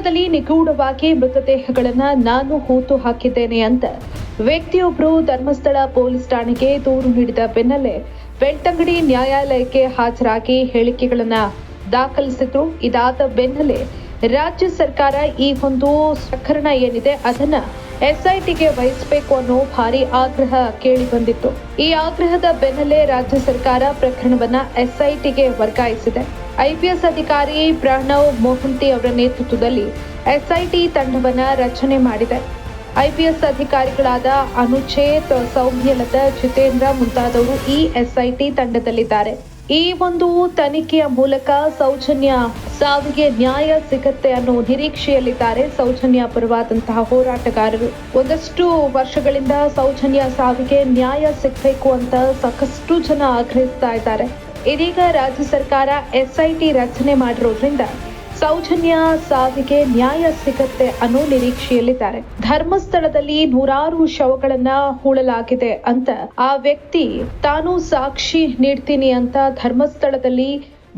ಧರ್ಮಸ್ಥಳದಲ್ಲಿ ನಿಗೂಢವಾಗಿ ಮೃತದೇಹಗಳನ್ನು ನಾನು ಹೂತು ಹಾಕಿದ್ದೇನೆ ಅಂತ ವ್ಯಕ್ತಿಯೊಬ್ಬರು ಧರ್ಮಸ್ಥಳ ಪೊಲೀಸ್ ಠಾಣೆಗೆ ದೂರು ನೀಡಿದ ಬೆನ್ನಲ್ಲೇ ಬೆಳ್ತಂಗಡಿ ನ್ಯಾಯಾಲಯಕ್ಕೆ ಹಾಜರಾಗಿ ಹೇಳಿಕೆಗಳನ್ನು ದಾಖಲಿಸಿದ್ರು. ಇದಾದ ಬೆನ್ನಲ್ಲೇ ರಾಜ್ಯ ಸರ್ಕಾರ ಈ ಒಂದು ಪ್ರಕರಣ ಏನಿದೆ ಅದನ್ನ ಎಸ್ಐಟಿಗೆ ವಹಿಸಬೇಕು ಅನ್ನೋ ಭಾರಿ ಆಗ್ರಹ ಕೇಳಿ ಬಂದಿತ್ತು. ಈ ಆಗ್ರಹದ ಬೆನ್ನಲ್ಲೇ ರಾಜ್ಯ ಸರ್ಕಾರ ಪ್ರಕರಣವನ್ನ ಎಸ್ಐಟಿಗೆ ವರ್ಗಾಯಿಸಿದೆ. ಐಪಿಎಸ್ ಅಧಿಕಾರಿ ಪ್ರಣವ್ ಮೋಹಂತಿ ಅವರ ನೇತೃತ್ವದಲ್ಲಿ ಎಸ್ಐಟಿ ತಂಡವನ್ನು ರಚನೆ ಮಾಡಿದೆ. ಐಪಿಎಸ್ ಅಧಿಕಾರಿಗಳಾದ ಅನುಚೇತ್ ಸೌಮ್ಯಲತಾ, ಜಿತೇಂದ್ರ ಮುಂತಾದವರು ಈ ಎಸ್ಐಟಿ ತಂಡದಲ್ಲಿದ್ದಾರೆ. ಈ ಒಂದು ತನಿಖೆಯ ಮೂಲಕ ಸೌಜನ್ಯ ಸಾವಿಗೆ ನ್ಯಾಯ ಸಿಗತ್ತೆ ಅನ್ನೋ ನಿರೀಕ್ಷೆಯಲ್ಲಿದ್ದಾರೆ ಸೌಜನ್ಯ ಪರವಾದಂತಹ ಹೋರಾಟಗಾರರು. ಒಂದಷ್ಟು ವರ್ಷಗಳಿಂದ ಸೌಜನ್ಯ ಸಾವಿಗೆ ನ್ಯಾಯ ಸಿಗಬೇಕು ಅಂತ ಸಾಕಷ್ಟು ಜನ ಆಗ್ರಹಿಸ್ತಾ ಇದ್ದಾರೆ. ಇದೀಗ ರಾಜ್ಯ ಸರ್ಕಾರ ಎಸ್ಐಟಿ ರಚನೆ ಮಾಡಿರೋದ್ರಿಂದ ಸೌಜನ್ಯ ಸಾವಿಗೆ ನ್ಯಾಯ ಸಿಗತ್ತೆ ಅನ್ನೋ ನಿರೀಕ್ಷೆಯಲ್ಲಿದ್ದಾರೆ. ಧರ್ಮಸ್ಥಳದಲ್ಲಿ ನೂರಾರು ಶವಗಳನ್ನ ಹೂಳಲಾಗಿದೆ ಅಂತ ಆ ವ್ಯಕ್ತಿ ತಾನು ಸಾಕ್ಷಿ ನೀಡ್ತೀನಿ ಅಂತ ಧರ್ಮಸ್ಥಳದಲ್ಲಿ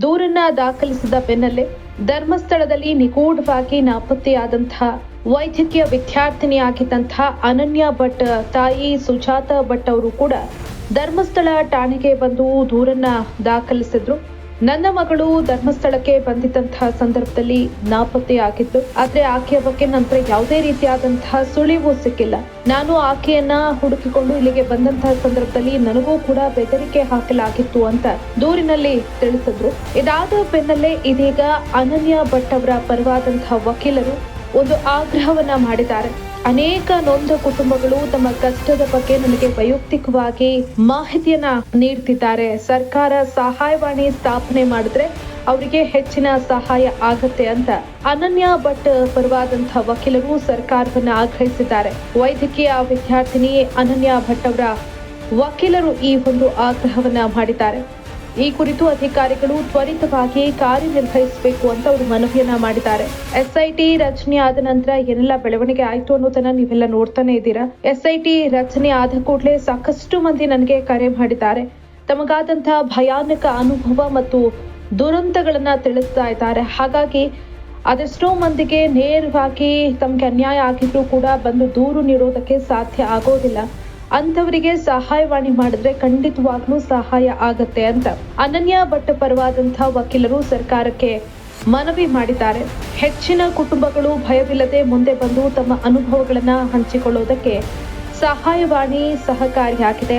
ದೂರನ್ನ ದಾಖಲಿಸಿದ ಬೆನ್ನಲ್ಲೇ ಧರ್ಮಸ್ಥಳದಲ್ಲಿ ನಿಗೂಢವಾಗಿ ನಾಪತ್ತೆಯಾದಂತಹ ವೈದ್ಯಕೀಯ ವಿದ್ಯಾರ್ಥಿನಿಯಾಗಿದ್ದಂತಹ ಅನನ್ಯ ಭಟ್ ತಾಯಿ ಸುಜಾತ ಭಟ್ ಅವರು ಕೂಡ ಧರ್ಮಸ್ಥಳ ಠಾಣೆಗೆ ಬಂದು ದೂರನ್ನ ದಾಖಲಿಸಿದ್ರು. ನನ್ನ ಮಗಳು ಧರ್ಮಸ್ಥಳಕ್ಕೆ ಬಂದಿದ್ದಂತಹ ಸಂದರ್ಭದಲ್ಲಿ ನಾಪತ್ತೆ ಆಗಿತ್ತು. ಆದ್ರೆ ಆಕೆಯ ಬಗ್ಗೆ ನಂತರ ಯಾವುದೇ ರೀತಿಯಾದಂತಹ ಸುಳಿವು ಸಿಕ್ಕಿಲ್ಲ. ನಾನು ಆಕೆಯನ್ನ ಹುಡುಕಿಕೊಂಡು ಇಲ್ಲಿಗೆ ಬಂದಂತಹ ಸಂದರ್ಭದಲ್ಲಿ ನನಗೂ ಕೂಡ ಬೆದರಿಕೆ ಹಾಕಲಾಗಿತ್ತು ಅಂತ ದೂರಿನಲ್ಲಿ ತಿಳಿಸಿದ್ರು. ಇದಾದ ಬೆನ್ನಲ್ಲೇ ಇದೀಗ ಅನನ್ಯ ಭಟ್ ಅವರ ಪರವಾದಂತಹ ವಕೀಲರು ಒಂದು ಆಗ್ರಹವನ್ನ ಮಾಡಿದ್ದಾರೆ. ಅನೇಕ ನೊಂದ ಕುಟುಂಬಗಳು ತಮ್ಮ ಕಷ್ಟದ ಬಗ್ಗೆ ನನಗೆ ವೈಯಕ್ತಿಕವಾಗಿ ಮಾಹಿತಿಯನ್ನ ನೀಡ್ತಿದ್ದಾರೆ. ಸರ್ಕಾರ ಸಹಾಯವಾಣಿ ಸ್ಥಾಪನೆ ಮಾಡಿದ್ರೆ ಅವರಿಗೆ ಹೆಚ್ಚಿನ ಸಹಾಯ ಆಗತ್ತೆ ಅಂತ. ಅನನ್ಯ ಭಟ್ ಪರವಾದಂತಹ ವಕೀಲರು ಸರ್ಕಾರವನ್ನ ಆಗ್ರಹಿಸಿದ್ದಾರೆ. ವೈದ್ಯಕೀಯ ವಿದ್ಯಾರ್ಥಿನಿ ಅನನ್ಯ ಭಟ್ ಅವರ ವಕೀಲರು ಈ ಒಂದು ಆಗ್ರಹವನ್ನ ಮಾಡಿದ್ದಾರೆ. ಈ ಕುರಿತು ಅಧಿಕಾರಿಗಳು ತ್ವರಿತವಾಗಿ ಕಾರ್ಯನಿರ್ವಹಿಸಬೇಕು ಅಂತ ಅವರು ಮನವಿಯನ್ನ ಮಾಡಿದ್ದಾರೆ. ಎಸ್ಐಟಿ ರಚನೆ ಆದ ನಂತರ ಏನೆಲ್ಲ ಬೆಳವಣಿಗೆ ಆಯ್ತು ಅನ್ನೋದನ್ನ ನೀವೆಲ್ಲ ನೋಡ್ತಾನೆ ಇದ್ದೀರಾ? ಎಸ್ಐಟಿ ರಚನೆ ಆದ ಕೂಡಲೇ ಸಾಕಷ್ಟು ಮಂದಿ ನನಗೆ ಕರೆ ಮಾಡಿದ್ದಾರೆ. ತಮಗಾದಂತಹ ಭಯಾನಕ ಅನುಭವ ಮತ್ತು ದುರಂತಗಳನ್ನ ತಿಳಿಸ್ತಾ ಇದ್ದಾರೆ. ಹಾಗಾಗಿ ಅದೆಷ್ಟೋ ಮಂದಿಗೆ ನೇರವಾಗಿ ತಮಗೆ ಅನ್ಯಾಯ ಆಗಿದ್ರು ಕೂಡ ಬಂದು ದೂರು ನೀಡೋದಕ್ಕೆ ಸಾಧ್ಯ ಆಗೋದಿಲ್ಲ. ಅಂಥವರಿಗೆ ಸಹಾಯವಾಣಿ ಮಾಡಿದ್ರೆ ಖಂಡಿತವಾಗ್ಲೂ ಸಹಾಯ ಆಗತ್ತೆ ಅಂತ. ಅನನ್ಯ ಭಟ್ ಪರವಾದಂತಹ ವಕೀಲರು ಸರ್ಕಾರಕ್ಕೆ ಮನವಿ ಮಾಡಿದ್ದಾರೆ. ಹೆಚ್ಚಿನ ಕುಟುಂಬಗಳು ಭಯವಿಲ್ಲದೆ ಮುಂದೆ ಬಂದು ತಮ್ಮ ಅನುಭವಗಳನ್ನ ಹಂಚಿಕೊಳ್ಳೋದಕ್ಕೆ ಸಹಾಯವಾಣಿ ಸಹಕಾರಿಯಾಗಿದೆ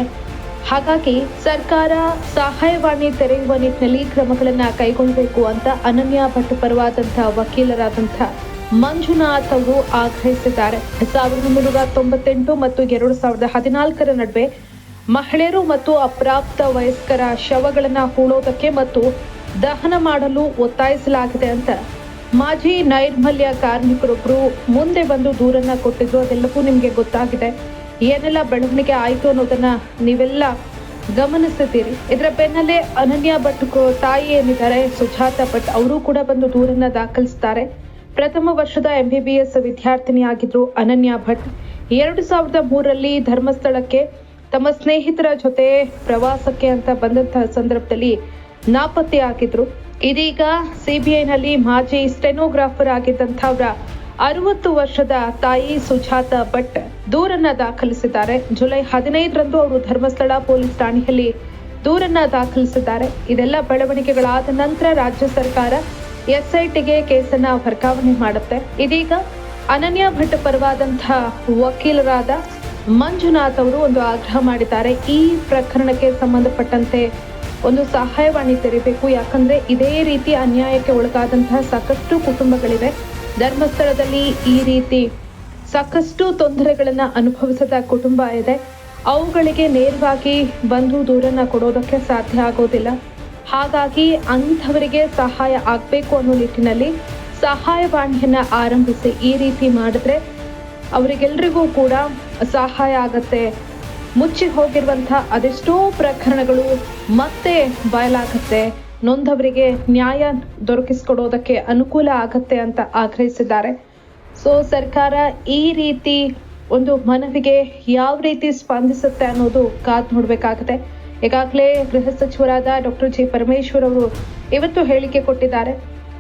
ಹಾಗಾಗಿ ಸರ್ಕಾರ ಸಹಾಯವಾಣಿ ತೆರೆಯುವ ನಿಟ್ಟಿನಲ್ಲಿ ಕ್ರಮಗಳನ್ನ ಕೈಗೊಳ್ಳಬೇಕು ಅಂತ ಅನನ್ಯ ಭಟ್ ಪರವಾದಂತಹ ವಕೀಲರಾದಂತಹ ಮಂಜುನಾಥ್ ಅವರು ಆಗ್ರಹಿಸಿದ್ದಾರೆ. ಸಾವಿರದ ಒಂಬೈನೂರ ತೊಂಬತ್ತೆಂಟು ಮತ್ತು ಎರಡು ಸಾವಿರದ ಹದಿನಾಲ್ಕರ ನಡುವೆ ಮಹಿಳೆಯರು ಮತ್ತು ಅಪ್ರಾಪ್ತ ವಯಸ್ಕರ ಶವಗಳನ್ನು ಹೂಳೋದಕ್ಕೆ ಮತ್ತು ದಹನ ಮಾಡಲು ಒತ್ತಾಯಿಸಲಾಗಿದೆ ಅಂತ ಮಾಜಿ ನೈರ್ಮಲ್ಯ ಕಾರ್ಮಿಕರೊಬ್ಬರು ಮುಂದೆ ಬಂದು ದೂರನ್ನ ಕೊಟ್ಟಿದ್ರು ಅದೆಲ್ಲವೂ ನಿಮಗೆ ಗೊತ್ತಾಗಿದೆ. ಏನೆಲ್ಲ ಬೆಳವಣಿಗೆ ಆಯಿತು ಅನ್ನೋದನ್ನ ನೀವೆಲ್ಲ ಗಮನಿಸಿದ್ದೀರಿ. ಇದರ ಬೆನ್ನಲ್ಲೇ ಅನನ್ಯ ಭಟ್ ತಾಯಿ ಏನಿದ್ದಾರೆ, ಸುಜಾತ ಭಟ್ ಅವರು ಕೂಡ ಬಂದು ದೂರನ್ನ ದಾಖಲಿಸ್ತಾರೆ. ಪ್ರಥಮ ವರ್ಷದ ಎಂಬಿಬಿಎಸ್ ವಿದ್ಯಾರ್ಥಿನಿಯಾಗಿದ್ರು ಅನನ್ಯ ಭಟ್. ಎರಡು ಸಾವಿರದ ಮೂರರಲ್ಲಿ ಧರ್ಮಸ್ಥಳಕ್ಕೆ ತಮ್ಮ ಸ್ನೇಹಿತರ ಜೊತೆ ಪ್ರವಾಸಕ್ಕೆ ಅಂತ ಬಂದಂತಹ ಸಂದರ್ಭದಲ್ಲಿ ನಾಪತ್ತೆಯಾಗಿದ್ರು ಇದೀಗ ಸಿಬಿಐನಲ್ಲಿ ಮಾಜಿ ಸ್ಟೆನೋಗ್ರಾಫರ್ ಆಗಿದ್ದಂಥವರ ಅರವತ್ತು ವರ್ಷದ ತಾಯಿ ಸುಜಾತ ಭಟ್ ದೂರನ್ನ ದಾಖಲಿಸಿದ್ದಾರೆ. ಜುಲೈ ಹದಿನೈದರಂದು ಅವರು ಧರ್ಮಸ್ಥಳ ಪೊಲೀಸ್ ಠಾಣೆಯಲ್ಲಿ ದೂರನ್ನ ದಾಖಲಿಸಿದ್ದಾರೆ. ಇದೆಲ್ಲ ಬೆಳವಣಿಗೆಗಳಾದ ನಂತರ ರಾಜ್ಯ ಸರ್ಕಾರ ಎಸ್ಐಟಿಗೆ ಕೇಸನ್ನ ವರ್ಗಾವಣೆ ಮಾಡುತ್ತೆ. ಇದೀಗ ಅನನ್ಯ ಭಟ್ ಪರವಾದಂತಹ ವಕೀಲರಾದ ಮಂಜುನಾಥ್ ಅವರು ಒಂದು ಆಗ್ರಹ ಮಾಡಿದ್ದಾರೆ. ಈ ಪ್ರಕರಣಕ್ಕೆ ಸಂಬಂಧಪಟ್ಟಂತೆ ಒಂದು ಸಹಾಯವಾಣಿ ತೆರಿಬೇಕು. ಯಾಕಂದ್ರೆ ಇದೇ ರೀತಿ ಅನ್ಯಾಯಕ್ಕೆ ಒಳಗಾದಂತಹ ಸಾಕಷ್ಟು ಕುಟುಂಬಗಳಿವೆ. ಧರ್ಮಸ್ಥಳದಲ್ಲಿ ಈ ರೀತಿ ಸಾಕಷ್ಟು ತೊಂದರೆಗಳನ್ನ ಅನುಭವಿಸದ ಕುಟುಂಬ ಇದೆ. ಅವುಗಳಿಗೆ ನೇರವಾಗಿ ಬಂದು ದೂರನ್ನ ಕೊಡೋದಕ್ಕೆ ಸಾಧ್ಯ ಆಗೋದಿಲ್ಲ. ಹಾಗಾಗಿ ಅಂಥವರಿಗೆ ಸಹಾಯ ಆಗಬೇಕು ಅನ್ನೋ ನಿಟ್ಟಿನಲ್ಲಿ ಸಹಾಯವಾಣಿಯನ್ನು ಆರಂಭಿಸಿ ಈ ರೀತಿ ಮಾಡಿದ್ರೆ ಅವರಿಗೆಲ್ರಿಗೂ ಕೂಡ ಸಹಾಯ ಆಗತ್ತೆ. ಮುಚ್ಚಿ ಹೋಗಿರುವಂತಹ ಅದೆಷ್ಟೋ ಪ್ರಕರಣಗಳು ಮತ್ತೆ ಬಯಲಾಗತ್ತೆ. ನೊಂದವರಿಗೆ ನ್ಯಾಯ ದೊರಕಿಸ್ಕೊಡೋದಕ್ಕೆ ಅನುಕೂಲ ಆಗತ್ತೆ ಅಂತ ಆಗ್ರಹಿಸಿದ್ದಾರೆ. ಸೊ, ಸರ್ಕಾರ ಈ ರೀತಿ ಒಂದು ಮನವಿಗೆ ಯಾವ ರೀತಿ ಸ್ಪಂದಿಸುತ್ತೆ ಅನ್ನೋದು ಕಾದ್ ನೋಡ್ಬೇಕಾಗತ್ತೆ. ಈಗಾಗಲೇ ಗೃಹ ಸಚಿವರಾದ ಡಾಕ್ಟರ್ ಜಿ ಪರಮೇಶ್ವರ್ ಅವರು ಇವತ್ತು ಹೇಳಿಕೆ ಕೊಟ್ಟಿದ್ದಾರೆ.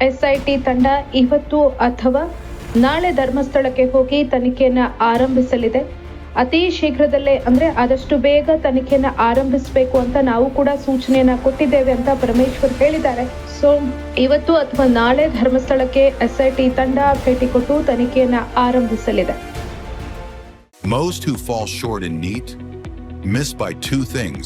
ಎಸ್ಐಟಿ ತಂಡ ಇವತ್ತು ಅಥವಾ ನಾಳೆ ಧರ್ಮಸ್ಥಳಕ್ಕೆ ಹೋಗಿ ತನಿಖೆಯನ್ನು ಆರಂಭಿಸಲಿದೆ. ಅತಿ ಶೀಘ್ರದಲ್ಲೇ ಅಂದ್ರೆ ಆದಷ್ಟು ಬೇಗ ತನಿಖೆಯನ್ನು ಆರಂಭಿಸಬೇಕು ಅಂತ ನಾವು ಕೂಡ ಸೂಚನೆಯನ್ನ ಕೊಟ್ಟಿದ್ದೇವೆ ಅಂತ ಪರಮೇಶ್ವರ್ ಹೇಳಿದ್ದಾರೆ. ಸೊ ಇವತ್ತು ಅಥವಾ ನಾಳೆ ಧರ್ಮಸ್ಥಳಕ್ಕೆ ಎಸ್ಐಟಿ ತಂಡ ಭೇಟಿ ಕೊಟ್ಟು ತನಿಖೆಯನ್ನ ಆರಂಭಿಸಲಿದೆ. Most who fall short in NEAT miss by two things.